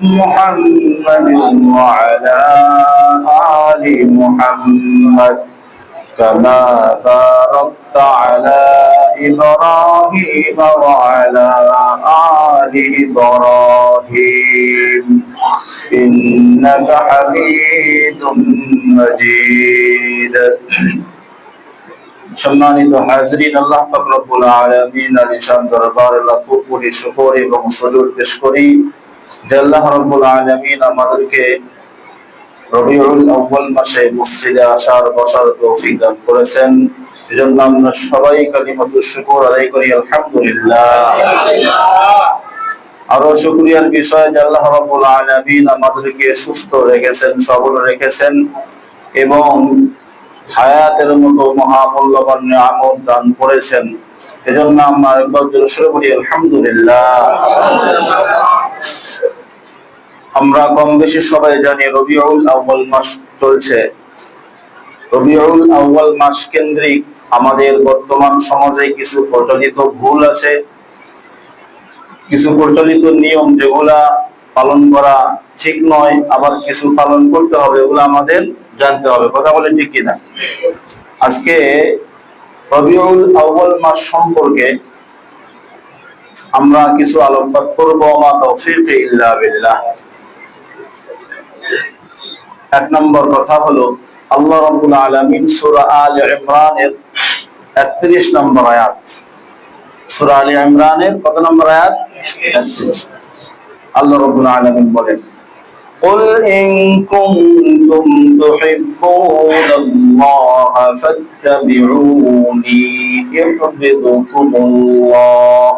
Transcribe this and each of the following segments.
محمد وعلى آل محمد كما باركت على إبراهيم وعلى آل إبراهيم إنك حميد مجيد সম্মানিত হাজরিন আল্লাহ পাক রব্বুল আলামিন আলিশান দরবার লাখ কোটি শুকর এবং সুজুদ পেশ করি যে আল্লাহ রব্বুল আলামিন আমাদেরকে রবিউল আউয়াল মাসে মসজিদে আসার, বসার তৌফিক দান করেছেন। এজন্য আমরা সবাই কালিমাতু শুকর আদায় করি, আলহামদুলিল্লাহ। আরও শুকরিয়ার বিষয় যে আল্লাহ রাব্বুল আলামিন আমাদেরকে সুস্থ রেখেছেন, সবল রেখেছেন এবং হায়াতের মতো মহামূল্যবান নিয়ামত দান করেছেন। এজন্য আমরা একবার জোরে বলি, আলহামদুলিল্লাহ। আমরা কম বেশি সবাই জানি রবিউল আউয়াল মাস চলছে। রবিউল আউয়াল মাস কেন্দ্রিক আমাদের বর্তমান সমাজে কিছু প্রচলিত ভুল আছে। কিছু প্রচলিত নিয়ম যেগুলা পালন করা ঠিক নয়, আবার কিছু পালন করতে হবে, এগুলো আমাদের জানতে হবে। কথা বলে ঠিক কিনা? আজকে রবিউল আউয়াল মাস সম্পর্কে আমরা কিছু আলোকপাত করবো আমার তৌফিক ইল্লা বিল্লাহ এক নম্বর কথা হলো আল্লাহ রাব্বুল আলামিন সূরা আল ইমরানের 31 নম্বর আয়াত সূরা আল ইমরানের কত নম্বর আয়াত 31 আল্লাহ রাব্বুল আলামিন বলেন قل إن كنتم تحبون الله فاتبعوني يحببكم الله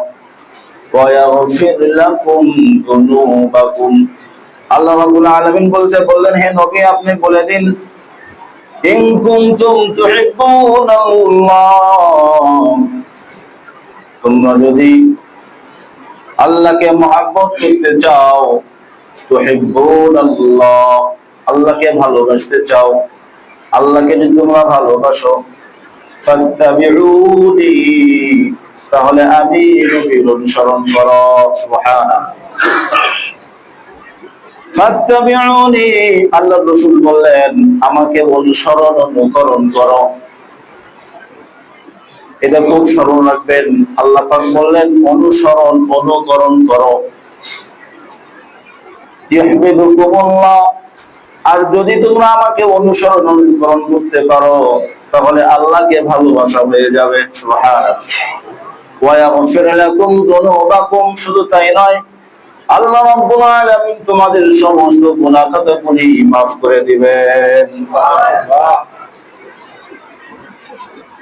ويغفر لكم ذنوبكم আল্লাহ রাব্বুল আলামিন বলতে বললেন হে নবী আপনি বলে দিন ইন কুনতুম তুহিব্বুনাল্লাহ তোমরা যদি আল্লাহকে মহব্বত করতে চাও তুহিব্বুনাল্লাহ আল্লাহকে ভালোবাসতে চাও আল্লাহকে যদি তোমরা ভালোবাসো ফাত্তাবিউনি তাহলে আমি নবীর অনুসরণ করো আল্লাহ রাসূল বললেন, আমাকে অনুসরণ অনুকরণ করো। এটা খুব স্মরণ রাখবেন। আল্লাহ পাক বললেন, অনুসরণ, অনুকরণ করো। আর যদি তোমরা আমাকে অনুসরণ অনুকরণ করতে পারো, তাহলে আল্লাহকে ভালোবাসা হয়ে যাবে, সুবহানাল্লাহ। শুধু তাই নয়, আল্লাহ রাব্বুল আলামিন তোমাদের সমস্ত গুনাহ খাতাগুলি maaf করে দিবেন।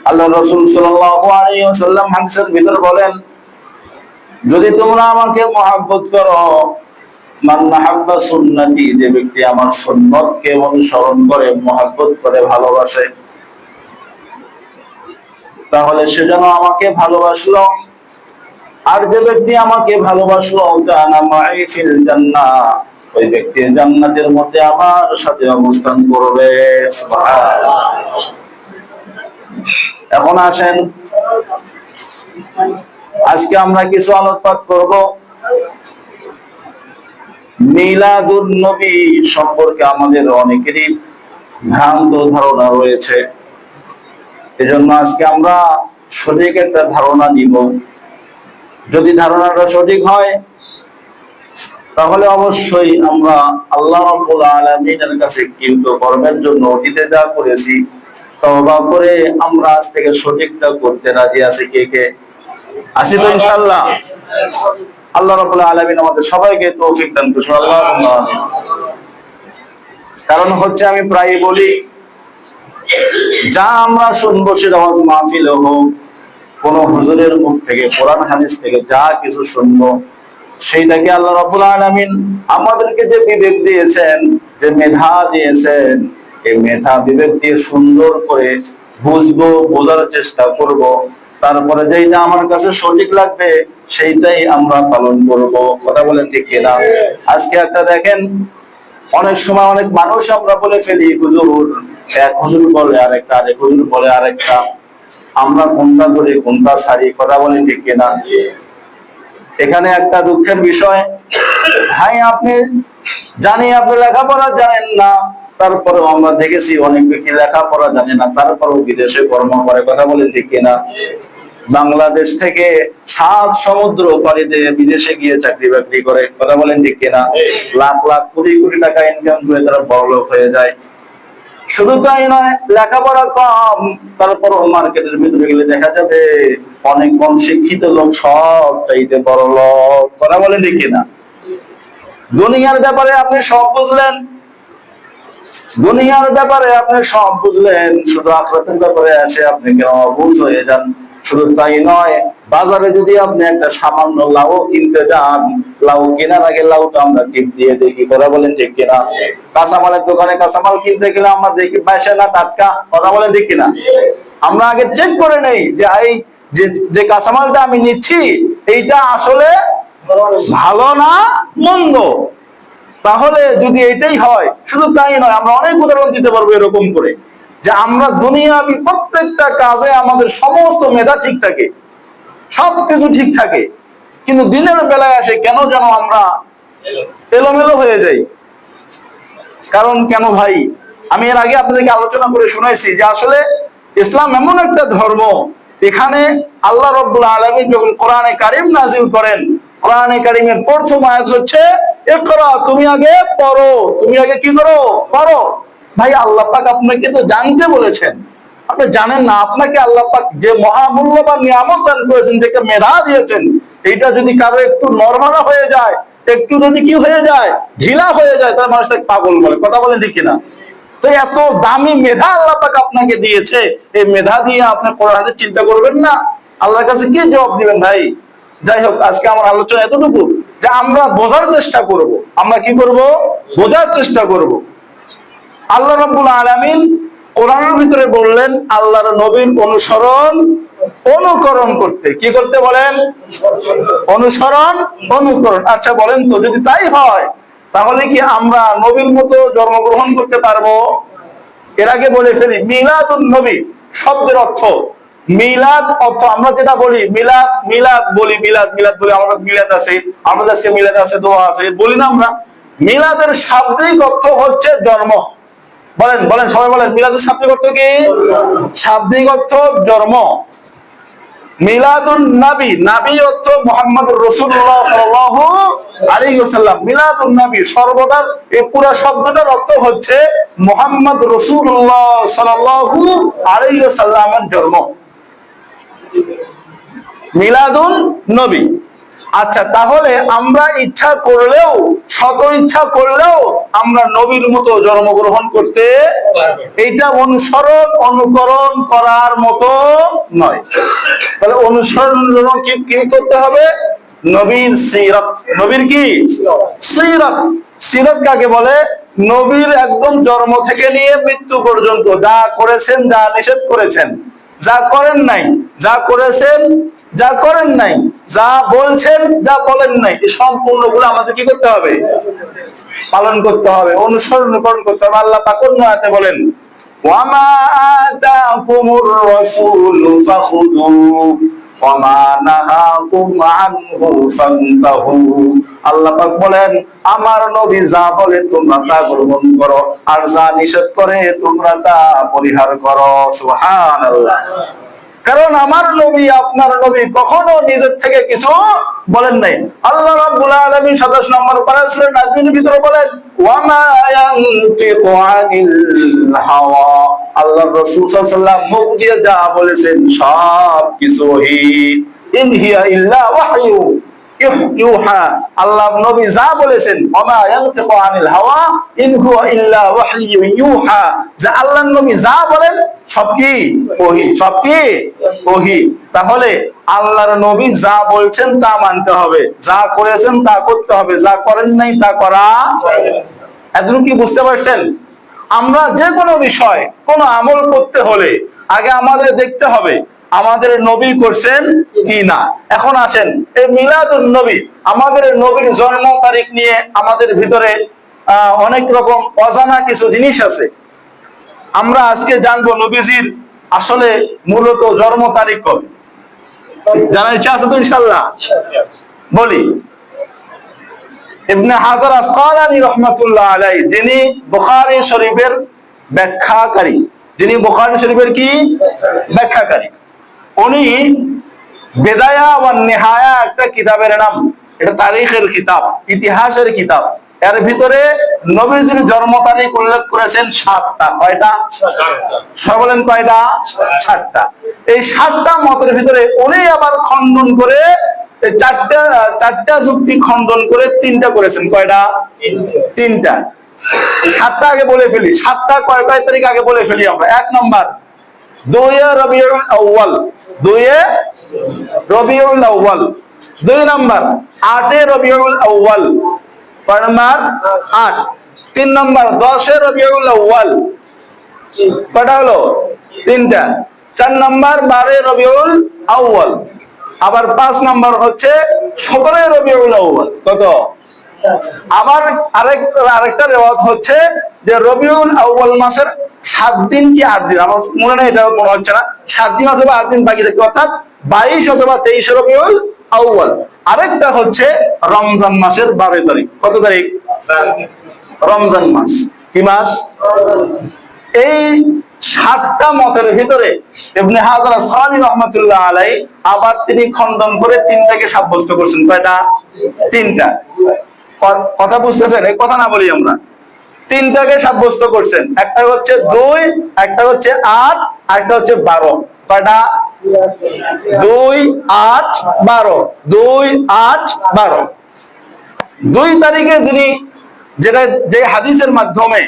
আল্লাহ রাসূল সাল্লাল্লাহু আলাইহি ওয়াসাল্লাম হাদিসের ভিতর বলেন, যদি তোমরা আমাকে মহব্বত করো, মান মাহাব্বা সুন্নতি, যে ব্যক্তি আমার সুন্নতকে অনুসরণ করে, মহব্বত করে, ভালোবাসে তাহলে সে যেন আমাকে ভালোবাসলো। আর যে ব্যক্তি আমাকে ভালোবাসলো ওই ব্যক্তি জান্নাতের মধ্যে আমার সাথে অবস্থান করবে। এখন আসেন। আজকে আমরা কিছু আলোকপাত করব। মিলাদুন নবী সম্পর্কে আমাদের অনেকেরই ভ্রান্ত ধারণা রয়েছে। এজন্য আজকে আমরা সঠিক একটা ধারণা নিব। যদি ধারণাটা সঠিক হয়, তাহলে অবশ্যই আমরা আল্লাহ রাব্বুল আলামিনের কাছে কিন্তু কর্মের জন্য অতীতে যা করেছি, তওবা করে আমরা আজ থেকে সঠিকটা করতে রাজি আছি কে কে? আছি তো ইনশাআল্লাহ। আল্লাহ রাব্বুল আলামিন আমাদের সবাইকে তৌফিক দান করুন। আমিন। কারণ হচ্ছে আমি প্রায়ই বলি যা আমরা শুনব সেটা আওয়াজ মাহফিল হোক কোন হুজুরের মুখ থেকে কোরআন হাদিস থেকে যা কিছু শুনব সেইটাকে আল্লাহ রাব্বুল আলামিন আমাদেরকে যে বিবেক দিয়েছেন যে মেধা দিয়েছেন এই মেধা বিবেক দিয়ে সুন্দর করে বুঝব বোঝার চেষ্টা করব। তারপরে যেটা আমার কাছে সঠিক লাগবে সেইটাই আমরা পালন করব। কথা বলেন ঠিক কিনা? আজকে একটা দেখেন অনেক সময় অনেক মানুষ আমরা বলে ফেলি হুজুর এক হুজুর বলে আরেকটা, আরেক হুজুর বলে আরেকটা। আমরা কোনটা করি কোনটা ছাড়ি, কথা বলি ঠিক কিনা? এখানে একটা দুঃখের বিষয়, ভাই আপনি জানি আপনি লেখাপড়া জানেন না, তারপরেও আমরা দেখেছি অনেক ব্যক্তি লেখাপড়া জানে না, তারপরেও বিদেশে কর্ম করে, কথা বলেন ঠিক কিনা? বাংলাদেশ থেকে সাত সমুদ্র পাড়ি দিয়ে বিদেশে গিয়ে চাকরি বাকরি করে, কথা বলেন ঠিক কিনা? লাখ লাখ কোটি কোটি টাকা ইনকাম করে তারা বড়লোক হয়ে যায়। শুধু তাই নয়, লেখাপড়া কম। তারপর মার্কেটের ভিতরে গেলে দেখা যাবে অনেক কম শিক্ষিত লোক সব চাইতে বড় লোক। কথা বলেন ঠিক কিনা? দুনিয়ার ব্যাপারে আপনি সব বুঝলেন। দুনিয়ার ব্যাপারে আপনি সব বুঝলেন। শুধু আখরাতের ব্যাপারে আসে আপনি কেন অবুঝ হয়ে যান। শুধু তাই নয় বাজারে যদি আপনি একটা সামান্য লাউ কিনতে যান, লাউ কেনার আগে লাউটা আমরা টিপ দিয়ে দেখি, কথা বলেন ঠিক কিনা? কাঁচামালের দোকানে কাঁচামাল কিনতে গেলে আমরা দেখি পয়সা না টাটকা, কথা বলেন ঠিক কিনা? আমরা আগে চেক করে নেই যে এই যে কাঁচামালটা আমি নিচ্ছি, এইটা আসলে ভালো না মন্দ? তাহলে যদি এটাই হয়, শুধু তাই নয়, আমরা অনেক উদাহরণ দিতে পারব এরকম করে, যে আমরা দুনিয়াবি প্রত্যেকটা কাজে আমাদের সমস্ত মেধা ঠিক থাকে। সবকিছু ঠিক থাকে। কিন্তু দিনের বেলায় আসে কেন যেন আমরা এলোমেলো হয়ে যাই। কারণ কেন ভাই? আমি এর আগে আপনাদেরকে আলোচনা করে শুনাইছি যে আসলে ইসলাম এমন একটা ধর্ম, এখানে আল্লাহ রব্বুল আলমী যখন কোরআনে কারিম নাজিল করেন, কোরআনে কারিমের প্রথম আয়াত হচ্ছে একরা তুমি আগে পড়ো। তুমি আগে কি করো? পড়ো। ভাই, আল্লাহ পাক আপনাকে তো জানতে বলেছেন। আপনি জানেন না, আপনাকে আল্লাহ পাক যে মহামূল্যবান নিয়ামত দান করেছেন যে একটা মেধা দিয়েছেন, এইটা যদি কারও একটু নরমানা হয়ে যায়, একটু যদি কি হয়ে যায়, ঢিলা হয়ে যায় তার মানুষটাকে পাগল বলে। কথা বলেন ঠিক কিনা? তো এত দামি মেধা আল্লাহ পাক আপনাকে দিয়েছে, এই মেধা দিয়ে আপনি কোরআন চিন্তা করবেন না। আল্লাহর কাছে কি জবাব দিবেন ভাই? যাই হোক, আজকে আমার আলোচনা এতটুকু যে আমরা বোঝার চেষ্টা করব। আমরা কি করব? বোঝার চেষ্টা করব। আল্লাহ রাব্বুল আলামিন কোরআনের ভিতরে বললেন, আল্লাহর নবীর অনুসরণ অনুকরণ করতে। কি করতে বলেন? অনুসরণ, অনুকরণ। আচ্ছা বলেন তো, যদি তাই হয়, তাহলে কি আমরা নবীর মতো জন্মগ্রহণ করতে পারব? এর আগে বলে ফেলি, মিলাদুন নবী শব্দের অর্থ, মিলাদ অর্থ, আমরা যেটা বলি, মিলাদ মিলাদ বলি, মিলাদ মিলাদ বলি, আমাদের মিলাদ আছে, আমাদের আজকে মিলাদ আছে, দোয়া আছে, বলি না আমরা, মিলাদের শাব্দিক অর্থ হচ্ছে জন্ম। বলেন বলেন, সবাই বলেন মিলাদের শাব্দিক অর্থ কি? শাব্দিক অর্থ জন্ম। মিলাদুন নাবি নাবি অর্থ মোহাম্মদ রসুল্লাহ সাল্লাল্লাহু আলাইহি ওয়াসাল্লাম। মিলাদুন নাবি, সর্বদার, এই পুরো শব্দটার অর্থ হচ্ছে মোহাম্মদ রসুল্লাহ সাল্লাল্লাহু আলাইহি ওয়াসাল্লামের জন্ম। মিলাদুন নবী। আচ্ছা তাহলে আমরা ইচ্ছা করলেও শত ইচ্ছা করলেও আমরা নবীর মতো জন্মগ্রহণ করতে এইটা অনুসরণ, অনুকরণ করার মতো নয়। তাহলে অনুসরণ কি কি করতে হবে? নবীর সিরাত। নবীর কি? সিরাত। সিরাত কাকে বলে? নবীর একদম জন্ম থেকে নিয়ে মৃত্যু পর্যন্ত যা করেছেন, যা নিষেধ করেছেন, যা করেন নাই যা করেছেন, যা করেন নাই, যা বলছেন, যা বলেন নাই, এই সম্পূর্ণগুলো আমাদের কি করতে হবে? পালন করতে হবে, অনুসরণ অনুকরণ করতে হবে। আল্লাহ পাক অন্য আয়াতে বলেন আল্লাহ আমার নবী যা বলে তোমরা তা গ্রহণ করো, আর যা নিষেধ করে তোমরা তা পরিহার করো। সুবহানাল্লাহ। কারণ আমার নবী, আপনার নবী কখনো নিজের থেকে কিছু বলেন নাই। আল্লাহ রাব্বুল আলামিন 27 নম্বর পারা সূরা নাজমের ভিতরে বলেন ওয়া মা ইয়ানতিকু আনিল হাওয়া। আল্লাহর রাসূল সাল্লাল্লাহু মুখ দিয়ে যা বলেছেন সব কিছু ওহী ইন হিয়া ইল্লা ওয়াহয়ু। আল্লাহ নবী যা বলেছেন আল্লাহর নবী যা বলেন, সব কি? ওহি, সব কি? ওহি। তাহলে আল্লাহর নবী যা বলছেন তা মানতে হবে। যা করেছেন তা করতে হবে। যা করেন নাই তা করা এতটুকু কি বুঝতে পারছেন? আমরা যে কোনো বিষয়, কোন আমল করতে হলে আগে আমাদের দেখতে হবে আমাদের নবী করছেন কি না? এখন আসেন, এই মিলাদুন নবী, আমাদের নবীর জন্ম তারিখ নিয়ে আমাদের ভিতরে অনেক রকম অজানা কিছু জিনিস আছে। আমরা আজকে জানব নবীজির আসলে মূলত জন্ম তারিখ কবে। জানার ইচ্ছা আছে তো ইনশাল্লাহ বলি। ইবনে হাজার আসকালানি রহমাতুল্লাহ আলাই যিনি বুখারী শরীফের ব্যাখ্যাকারী। যিনি বুখারী শরীফের কি? ব্যাখ্যাকারী। উনি বেদায়া ওয়া নেহায়া একটা কিতাবের নাম। এটা তারিখের কিতাব, ইতিহাসের কিতাব। এর ভিতরে নবীজির জন্ম তারিখ উল্লেখ করেছেন সাতটা। কয়টা? সবাই বলেন কয়টা? সাতটা। এই সাতটা মতের ভিতরে উনি আবার খণ্ডন করে চারটা চারটা যুক্তি খণ্ডন করে তিনটা করেছেন। কয়টা? তিনটা। সাতটা আগে বলে ফেলি। সাতটা কয় কয় তারিখ আগে বলে ফেলি আমরা? এক নম্বর দুয়ে রবিউল আউয়াল। দুয়ে রবিউল আউয়াল। দুই নম্বর, আটে রবিউল আউয়াল। কয় নম্বর? আট। তিন নম্বর, দশে রবিউল আউয়াল। কয়টা হলো? তিনটা। চার নম্বর, বারে রবিউল আউয়াল। আবার পাঁচ নম্বর হচ্ছে সতেরোই রবিউল আউয়াল। কত? আবার আরেক, আরেকটা রেওয়াজ হচ্ছে যে রবিউল আউয়াল মাসের সাত দিন কি আট দিন? আমার মনে নেই, এটা মনে হচ্ছে না। সাত দিন অথবা আট দিন বাকি থাকে অর্থাৎ বাইশ অথবা তেইশ রবিউল আউয়াল। আরেকটা হচ্ছে রমজান মাসের বারো তারিখ। কত তারিখ? রমজান মাস। কি মাস? এই সাতটা মতের ভিতরে ইবনে হাজার আসকালানি রহমতুল্লাহ আলাই আবার তিনি খণ্ডন করে তিনটাকে সাব্যস্ত করছেন। কয়টা? তিনটা। কথা বুঝতেছেন? এই কথা না বলি আমরা। তিনটাকে সাব্যস্ত করছেন। একটা হচ্ছে দুই একটা হচ্ছে আট একটা হচ্ছে বারো। কয়টা? দুই আট বারো। দুই আট বারো। দুই তারিখে যিনি যেটা যে হাদিসের মাধ্যমে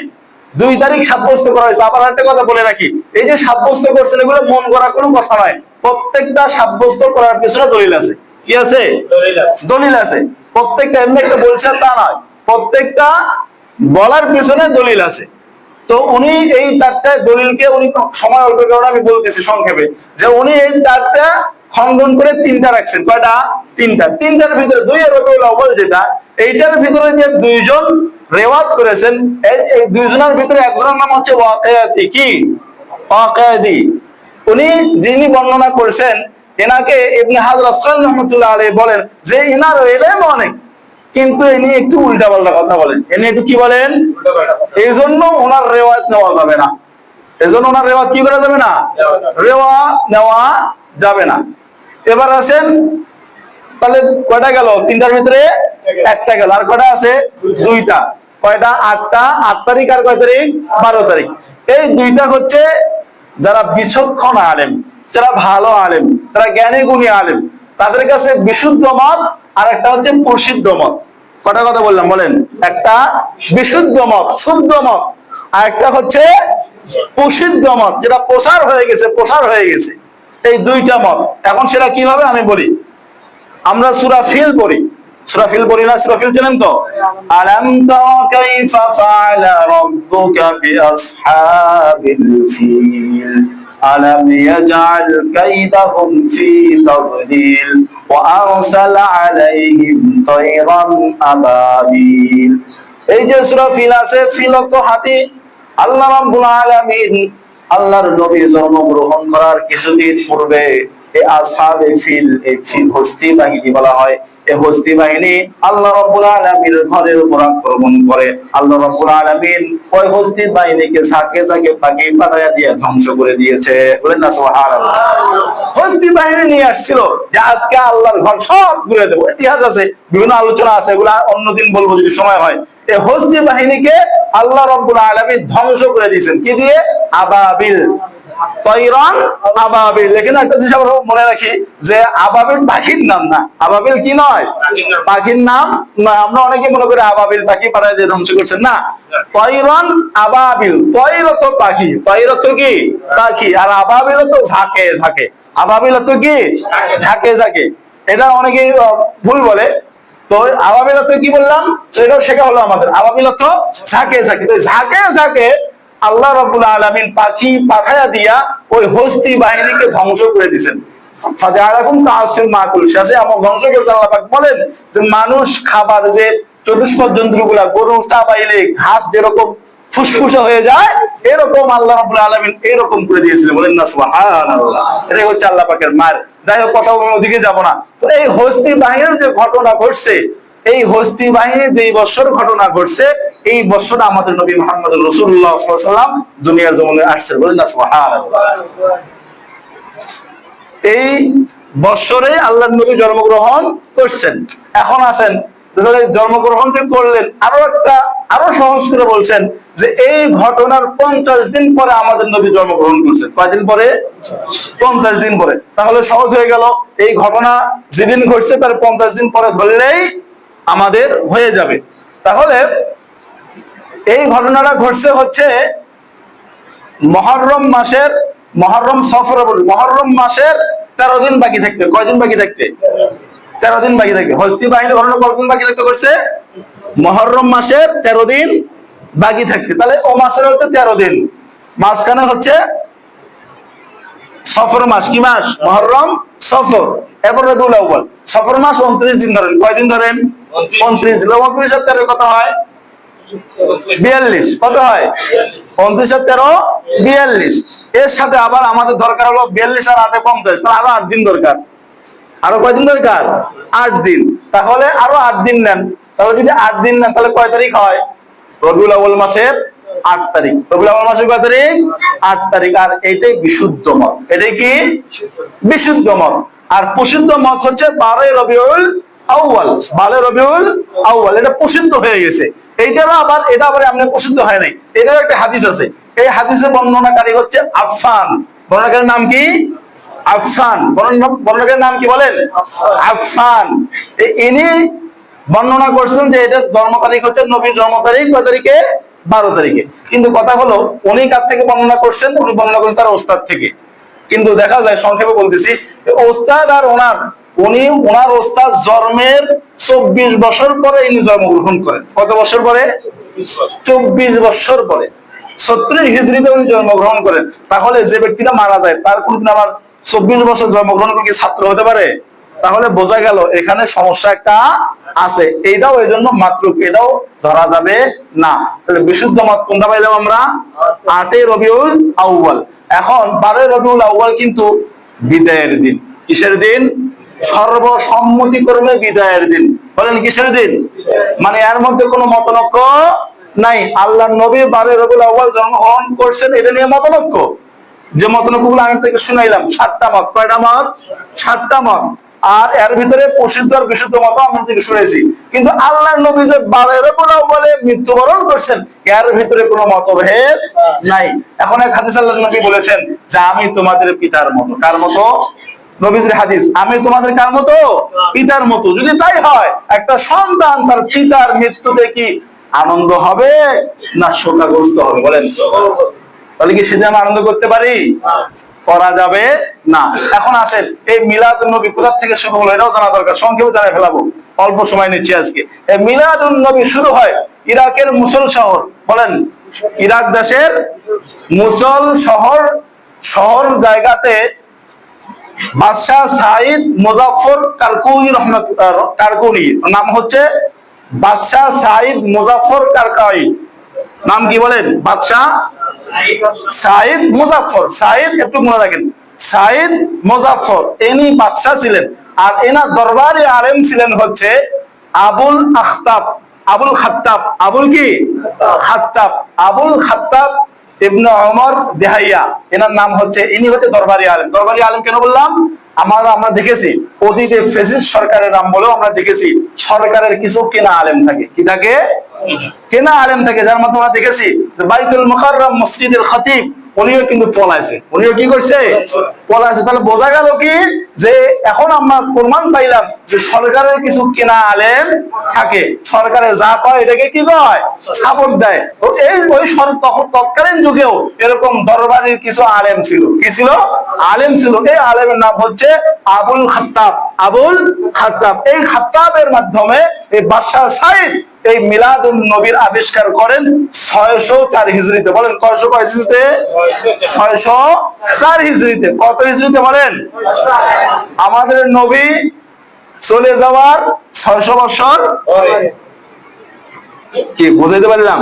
দুই তারিখ সাব্যস্ত করা হয়েছে আবার একটা কথা বলে রাখি। এই যে সাব্যস্ত করছেন এগুলো মন করা কোনো কথা নয়। প্রত্যেকটা সাব্যস্ত করার পিছনে দলিল আছে। কি আছে। দলিল আছে। প্রত্যেকটা এমনি একটা বলছেন তা নয়। প্রত্যেকটা বলার পিছনে দলিল আছে। তো উনি এই চারটা দলিলকে উনি সময় অল্পের কারণে আমি বলতেছি সংক্ষেপে, যে উনি এই চারটা খণ্ডন করে তিনটা রাখছেন। কয়টা? তিনটা। তিনটার ভিতরে দুই রবিউল আউয়াল যেটা, এইটার ভিতরে যে দুইজন রেওয়াত করেছেন, এই দুইজনের ভিতরে একজনের নাম হচ্ছে কি? ওয়াকিয়াতি উনি যিনি বর্ণনা করছেন এনাকে ইবনে হাজর রহমতুল্লাহ আলী বলেন যে এনার এলেম অনেক কিন্তু ইনি একটু উল্টা পাল্টা কথা বলেন। ইনি একটু কি বলেন? এই জন্য ওনার রেওয়ায়ত নেওয়া যাবে না। এই জন্য ওনার রেওয়াত কি করা যাবে না? রেওয়া নেওয়া যাবে না। এবার আসেন তাহলে কয়টা গেল? তিনটার ভিতরে একটা গেল। আর কয়টা আছে? দুইটা। কয়টা? আটটা। আট তারিখ আর কয় তারিখ? বারো তারিখ। এই দুইটা হচ্ছে যারা বিচক্ষণ আলেম যারা ভালো আলেম। যারা জ্ঞানী গুণী আলেম। তাদের কাছে বিশুদ্ধ মত আর একটা হচ্ছে প্রসিদ্ধ মত। কটা কথা বললাম, বলেন। একটা বিশুদ্ধ মত, শুদ্ধ মত। আর একটা হচ্ছে প্রসিদ্ধ মত, যেটা প্রসার হয়ে গেছে, প্রসার হয়ে গেছে। এই দুইটা মত। এখন সেটা কীভাবে আমি বলি? আমরা সুরা ফিল পড়ি। সুরাফিল পড়ি না? সুরা ফিল জানেন তো? আলাম তারা কাইফা ফাআলা রাব্বুকা বিআসহাবিল ফিল। ألم يجعل كيدهم في تضليل وأرسل عليهم طيرا أبابيل এই যে সূরা ফিল আছে ফিল তো হাতি আল্লাহ রাব্বুল আলামিন আল্লাহর নবী জন্মগ্রহণ করার কিছুদিন পূর্বে এই আসহাবে এই ফিল হস্তি বাহিনী বলা হয়? এই হস্তি বাহিনী আল্লাহ রাব্বুল আলামিনের ঘরের উপর আক্রমণ করে। আল্লাহ রাব্বুল ওই হস্তি বাহিনীকে পাঠায়া দিয়ে ধ্বংস করে দিয়েছে। বলেন না, সুবহানাল্লাহ। হস্তি বাহিনী নিয়ে আসছিল যে আজকে আল্লাহর ঘর সব ঘুরে দেবো। ইতিহাস আছে, বিভিন্ন আলোচনা আছে, এগুলা অন্যদিন বলব যদি সময় হয়। এই হস্তি বাহিনীকে আল্লাহ রব্বুল আলামিন ধ্বংস করে দিয়েছেন। কি দিয়ে? আবাবিল তৈরন আবাবিল। এখানে একটা জিনিস আমরা মনে রাখি যে আবাবিল পাখির নাম না। আবাবিল কি নয়? পাখির নাম। আমরা অনেকে মনে করি আবাবিল পাখি পাড়ায় দিয়ে ধ্বংস করছেন। না। তৈরন আবাবিল। তৈরত পাখি। তৈরত কি? পাখি। আর আবাবিল তো ঝাঁকে ঝাঁকে। আবাবিল তো কি? ঝাঁকে। ঝাঁকে এটা অনেকে ভুল বলে। তো আবাবিল তো কি বললাম? সেটাও শেখা হলো আমাদের। আবাবিল তো ঝাঁকে ঝাঁকে। তো ঝাঁকে ঝাঁকে আল্লাহ রাব্বুল আলামিন পাখি পাঠায়া দিয়া ওই হস্তি বাহিনীকে ধ্বংস করে দিয়েছেন যেরকম ফুসফুসে হয়ে যায়, এরকম আল্লাহ এরকম করে দিয়েছিলেন। বলেন না মার। যাই হোক, কথা ওদিকে যাব না। তো এই হস্তি বাহিনীর যে ঘটনা ঘটছে এই হস্তি বাহিনী যে বছর ঘটনা ঘটছে, এই বছর আমাদের নবী মোহাম্মদ রসুল্লাহ সাল্লাম দুনিয়ার জমনে আসছেন। বলেন না এই বৎসরে আল্লাহ নবী জন্মগ্রহণ করছেন। এখন তাহলে জন্মগ্রহণ যে করলেন, আরও একটা, আরও সহজ করে বলছেন যে এই ঘটনার পঞ্চাশ দিন পরে আমাদের নবী জন্মগ্রহণ করছেন। কয়দিন পরে? পঞ্চাশ দিন পরে। তাহলে সহজ হয়ে গেল। এই ঘটনা যেদিন ঘটছে তার পঞ্চাশ দিন পরে ধরলেই আমাদের হয়ে যাবে। তাহলে এই ঘটনাটা ঘটছে হচ্ছে মহরম মাসের, মহরম সফর মহরম মাসের তেরো দিন বাকি থাকতে। কয়দিন বাকি থাকতে? তেরো দিন বাকি থাকতে। হস্তি বাহিনী ঘটনা কতদিন বাকি থাকতে করছে মহরম মাসের তেরো দিন বাকি থাকতে। তাহলে ও মাসের হচ্ছে তেরো দিন। মাঝখানে হচ্ছে সফর মাস। কি মাস? মহরম সফর। এরপর রবিউল আউ্বাল সফর মাস উনত্রিশ দিন ধরেন। কয়দিন ধরেন? উনত্রিশ। দিন উনত্রিশ আর তেরো কত হয়? বিয়াল্লিশ। কত হয়? উনত্রিশ তেরো, বিয়াল্লিশ। এর সাথে আবার আমাদের দরকার হলো বিয়াল্লিশ আর আটে পঞ্চাশ। তাহলে আরও আট দিন দরকার। আরও কয়দিন দরকার? আট দিন। তাহলে আরও আট দিন নেন। তাহলে যদি আট দিন নেন, তাহলে কয় তারিখ হয়? রবিউল আউ্বাল মাসের আট তারিখ। রবিউল আউ্বাল মাসের কয় তারিখ? আট তারিখ। আর এইটাই বিশুদ্ধ মত। এটাই কি? বিশুদ্ধ মত। আর প্রসিদ্ধ মত হচ্ছে বারোই রবিউল আউয়াল বারোই রবিউল আউয়াল, এটা প্রসিদ্ধ হয়ে গেছে। এইটারও আবার, এটা আবার এমনি প্রসিদ্ধ হয় নাই। এটারও একটা হাদিস আছে। এই হাদিসের বর্ণনাকারী হচ্ছে আফসান বর্ণনাকারীর নাম কি? আফসান বর্ণনা- বর্ণনাকারীর নাম কি বলেন? আফসান ইনি বর্ণনা করছেন যে এটা জন্ম তারিখ হচ্ছে নবীর জন্ম তারিখ, কয় তারিখে? বারো তারিখে। কিন্তু কথা হলো, উনি কার থেকে বর্ণনা করছেন? উনি বর্ণনা করছেন তার ওস্তাদ থেকে। কিন্তু দেখা যায়, সংক্ষেপে বলতেছি, ওস্তাদ আর ওনার উনি ওনার ওস্তাদ জন্মের চব্বিশ বছর পরে ইনি জন্মগ্রহণ করেন। কত বছর পরে? চব্বিশ বছর পরে। ছত্রিশ হিজড়িতে উনি জন্মগ্রহণ করেন। তাহলে যে ব্যক্তিটা মারা যায়, তার কোনদিন আবার চব্বিশ বছর জন্মগ্রহণ করে কি ছাত্র হতে পারে? তাহলে বোঝা গেল, এখানে সমস্যা একটা আছে। এইটাও এই জন্য মাত্র এটাও ধরা যাবে না। তাহলে বিশুদ্ধ মত কোনটা পাইলাম আমরা? আটে রবিউল আউ্বাল এখন বারোই রবিউল আউ্বাল কিন্তু বিদায়ের দিন। কিসের দিন? সর্বসম্মতিক্রমে বিদায়ের দিন। বলেন, কিসের দিন? মানে এর মধ্যে কোনো মতনক্য নাই। আল্লাহ নবী বারে রবিউল আউ্বাল জন্মগ্রহণ করছেন, এটা নিয়ে মতনক্য। যে মতনক্যগুলো আমি থেকে শুনাইলাম, সাতটা মত। কয়টা মত? সাতটা মত। আর এর ভিতরে প্রসিদ্ধ আর বিশুদ্ধ মত আমি থেকে শুনেছি কিন্তু আল্লাহ নবী যে বারে রবিউল আউ্বালে মৃত্যুবরণ করছেন, এর ভিতরে কোনো মতভেদ নাই। এখন এক হাদিস আল্লাহ নবী বলেছেন যে, আমি তোমাদের পিতার মতো। কার মতো? নবীজির হাদিস, আমি তোমাদের কার মতো? পিতার মতো। যদি তাই হয়, একটা সন্তান তার পিতার মৃত্যুতে কি আনন্দ হবে না শোকাগ্রস্ত হবে? বলেন তাহলে কি সেদিন আমরা আনন্দ করতে পারি? করা যাবে না। এখন আসেন, এই মিলাদ নবী কোথা থেকে শুরু হলো এটাও জানা দরকার। সংক্ষেপে জানাই ফেলাবো। অল্প সময় নিচ্ছি আজকে। এই মিলাদ নবী শুরু হয় ইরাকের মুসল শহর। বলেন, ইরাক দেশের মুসল শহর শহর জায়গাতে বাদশাহ সাইদ মুজাফর কারকুনি রহমত কারকুনি। নাম হচ্ছে বাদশাহ সাইদ মুজাফর কারকাই। নাম কি বলেন? বাদশাহ সাইদ মুজাফর সাইদ একটু মনে রাখেন। সাইদ মুজাফর বাদশাহ ছিলেন। আর এনার দরবারে আলেম ছিলেন হচ্ছে আবুল আখতাব, আবুল খাত্তাব। আবুল কি? খাত্তাব। আবুল খাত্তাব ইবনে ওমর দেহাইয়া এনার নাম হচ্ছে ইনি হচ্ছে দরবারি আলেম। দরবারি আলেম কেন বললাম? আমরা আমরা দেখেছি অতীতে ফেসিস সরকারের নাম বলেও আমরা দেখেছি সরকারের কিছু কেনা আলেম থাকে। কি থাকে? কেনা আলেম থাকে। যার মাধ্যমে আমরা দেখেছি বাইতুল মুখার মসজিদের খতিব উনিও কিন্তু পলাইছে। উনিও কি করছে? পলাইছে। তাহলে বোঝা গেল কি? যে এখন আমরা প্রমাণ পাইলাম যে সরকারের কিছু কেনা আলেম থাকে। সরকারে যা কয় এটাকে কি কয়? সাপোর্ট দেয়। তো এই ওই তৎকালীন যুগেও এরকম দরবারের কিছু আলেম ছিল। কি ছিল? আলেম ছিল। এই আলেমের নাম হচ্ছে আবুল খাত্তাব। আবুল খাত্তাব। এই খাত্তাবের মাধ্যমে এই বাদশাহ সাইদ এই মিলাদুল নবীর আবিষ্কার করেন ছয়শো চার হিজড়িতে। বলেন কয়শো কয় হিজড়িতে? ছয়শো চার হিজড়িতে। কত হিজড়িতে বলেন? আমাদের নবী চলে যাওয়ার ছয়শো বছর কি, বুঝাইতে পারলাম?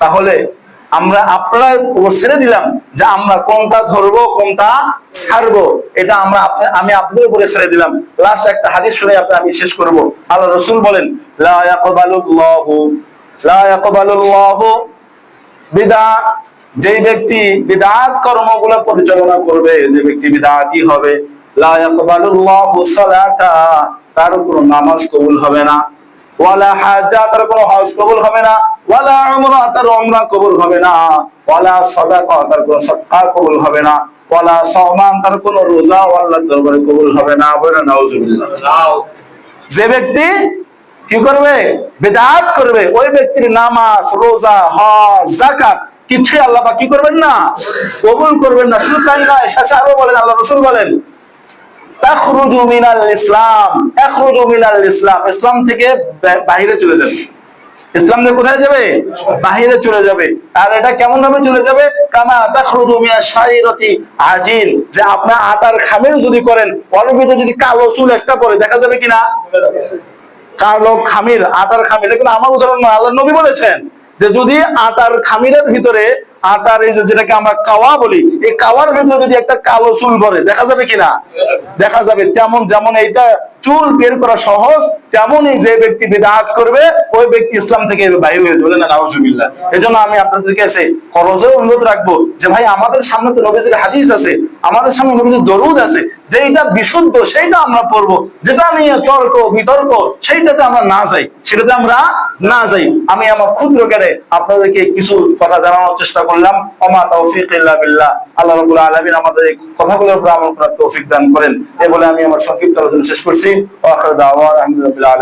তাহলে আমরা আপনারা ছেড়ে দিলাম যে আমরা কোনটা ধরবো, কোনটা ছাড়বো, এটা আমরা আমি আপনাদের উপরে ছেড়ে দিলাম। লাস্ট একটা হাদিস শুনে আপনি আমি শেষ করব। আল্লাহ রসুল বলেন লা ইয়াকবালুল্লাহু লা ইয়াকবালুল্লাহু বিদা যেই ব্যক্তি বিদাত কর্মগুলো পরিচালনা করবে যে ব্যক্তি বিদাতি হবে লা ইয়াকবালুল্লাহু সালাতা তার কোনো নামাজ কবুল হবে না ওয়ালা হাজ্জা তার কোনো হজ কবুল হবে না ওয়ালা উমরা তার উমরা কবুল হবে না ওয়ালা সাদাকা তার কোনো সাদকা কবুল হবে না ওয়ালা সাওমান তার কোনো রোজা আল্লাহর দরবারে কবুল হবে না বলে নাউজুবিল্লাহ। যে ব্যক্তি কি করবে? বেদাত করবে। ওই ব্যক্তির নামাজ, রোজা, হজ জাকাত কিছুই আল্লাহ কি করবেন না? কবুল করবেন না। শুধু তাই নয়, শেষে আরও বলেন, আল্লাহ রসুল বলেন, তাখরুজু মিনাল ইসলাম, তাখরুজু মিনাল ইসলাম। ইসলাম থেকে চলে যাবে। ইসলাম থেকে কোথায় যাবে? বাহিরে চলে যাবে। আর এটা কেমন ভাবে চলে যাবে? কামা তাখরুজু শাইরাতি আজিল। যে আপনার আটার খামির যদি করেন অল্প যদি কালো চুল একটা পরে, দেখা যাবে কিনা? কালো খামির, আটার খামির কিন্তু আমার উদাহরণ নয় আল্লাহ নবী বলেছেন যে যদি আটার খামিরের ভিতরে আটার এই যেটাকে আমরা কাওয়া বলি, এই কাওয়ার ভিতরে যদি একটা কালো চুল ভরে, দেখা যাবে কিনা? দেখা যাবে, তেমন যেমন এইটা চুল বের করা সহজ, তেমনই যে ব্যক্তি বিদাত করবে, ওই ব্যক্তি ইসলাম থেকে বাইরে হয়ে যাবে। না, নাউজুবিল্লাহ। এজন্য আমি আপনাদের কাছে খরচেও অনুরোধ রাখব যে, ভাই, আমাদের সামনে তো নবীজির হাদিস আছে, আমাদের সামনে নবীজির দরুদ আছে যে এটা বিশুদ্ধ, সেইটা আমরা পড়ব। যেটা নিয়ে তর্ক, বিতর্ক, সেইটাতে আমরা না যাই, সেটাতে আমরা না যাই। আমি আমার ক্ষুদ্র জ্ঞানে আপনাদেরকে কিছু কথা জানানোর চেষ্টা করলাম। অমা তৌফিক বিল্লাহ। আল্লাহ রাব্বুল আলামিন আমাদের এই কথাগুলোর উপর আমল করার তৌফিক দান করেন। এ বলে আমি আমার সংক্ষিপ্ত আলোচনা শেষ করছি। ওয়া আখিরু দাওয়ানা আলহামদুলিল্লাহ